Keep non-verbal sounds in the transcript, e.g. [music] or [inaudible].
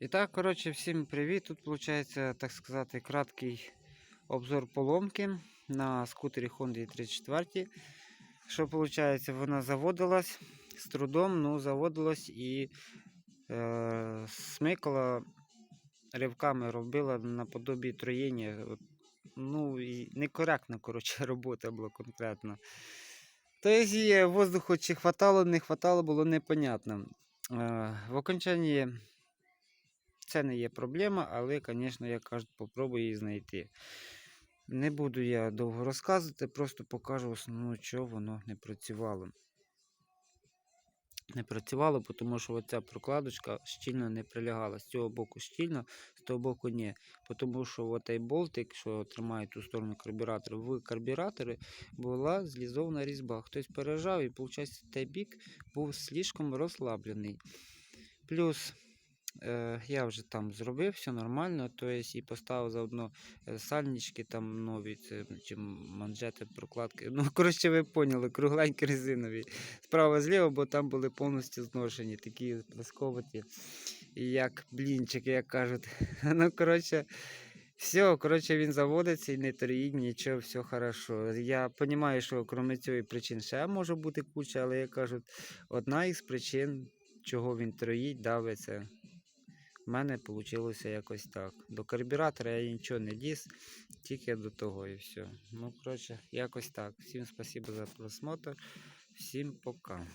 І так, коротше, всім привіт. Тут виходить, так сказати, краткий обзор поломки на скутері Honda 34. Що виходить, вона заводилась з трудом, ну заводилась і е, смикала ривками робила наподобі троєння. Ну, і некоректна, коротше, [laughs] робота була конкретно. Її воздуху чи хватало, не хватало, було непонятно. Е, в окончанні це не є проблема, але, звісно, я кажу, попробую її знайти. Не буду я довго розказувати, просто покажу основну, що воно не працювало. Не працювало, тому що оця прокладочка щільно не прилягала. З цього боку щільно, з того боку ні. Тому що оцей болтик, що тримає ту сторону карбюратора, в карбюраторі була злізовна різьба. Хтось пережав і, виходить, той бік був слишком розслаблений. Плюс я вже там зробив все нормально, то есть і поставив заодно е, сальнички там нові, це чи манжети, прокладки. [laughs] Ну, коротше, ви поняли, кругленькі резинові. Справа зліва, бо там були повністю зношені, такі пласковаті, і як блінчики, як кажуть. [laughs] Ну, коротше. Все, коротше, він заводиться і не троїть, нічого, все хорошо. Я розумію, що крім цієї причин ще може бути куча, але я кажу, одна із причин, чого він троїть, давиться. У мене вийшло якось так. До карбюратора я нічого не діс, тільки до того і все. Ну, коротше, якось так. Всім спасибо за просмотр. Всім пока.